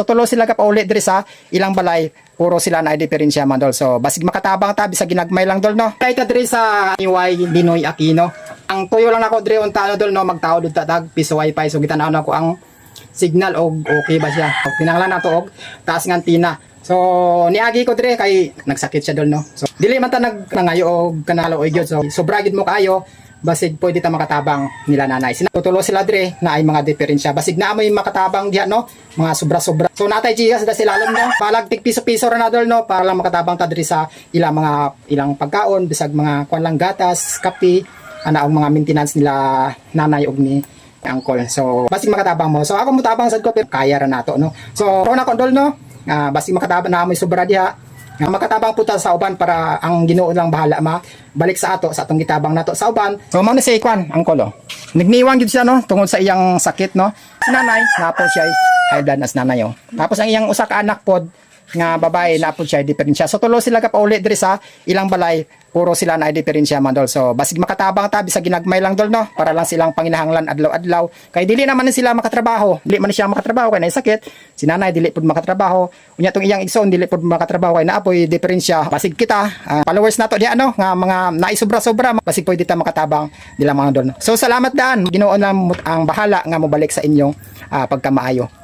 So tulo sila ka paulit diri sa ilang balay puro sila na diferensya man dol. So basig makatabang ta bisa ginagmay lang dol no. Kay ta diri sa Iway Dinoy Aquino. Ang tuyo lang ako diri unta ano dol no magtao dud tatag piso wifi so gitan-aw na ko ang signal og okay ba siya. Og kinahanglan nato og taas nga antina. So niagi ko dire kay nagsakit siya dol no. So dili man ta nag nangayo og kanalo og gyud. So sobra gid mo kaayo basig pwede ta makatabang nila nanay. Sina tutulo sila dire na ay mga diferensya. Basig na mo yung makatabang diha no, mga sobra-sobra. So natay GS da sila alam no, palag tig piso-piso ra na dol no para lang makatabang ta dire sa ilang mga ilang pagkaon bisag mga kwan lang gatas, kape, ana ang mga maintenance nila nanay og ni angkol. So basig makatabang mo. So ako mutabang sad ko pero kaya ra nato no. So ro na kondol no. Ah, basig makatabang na mo yung sobra diha nga makatabang puta sa uban para ang Ginoo lang bahala ma. Balik sa ato sa atong gitabang nato. Sa uban so mao ni si Kwan ang kolo. Nagniwang gid siya no tungod sa iyang sakit no. Si nanay napon siya high blood as nanay oh. tapos ang iyang usa ka anak pod nga babae napon siya ay diferensya so tulo sila ka paulit diri sa ilang balay puro sila na diferensya man dol so basig makatabang ta bisa ginagmay lang dol no? Para lang silang panginahanglan adlaw-adlaw. Kay dili naman sila makatrabaho. Dili man siya makatrabaho kay nay sakit si nanay dili pud makatrabaho. Unya tong iyang igsoon dili pud makatrabaho kay naapoy diferensya basig kita ah, followers nato di ano? Nga mga naisubra-sobra basig pwede ta makatabang dila mga dol no? so salamat daan. Ginoo na mo- ang bahala nga mo balik sa inyong ah, pagkamaayo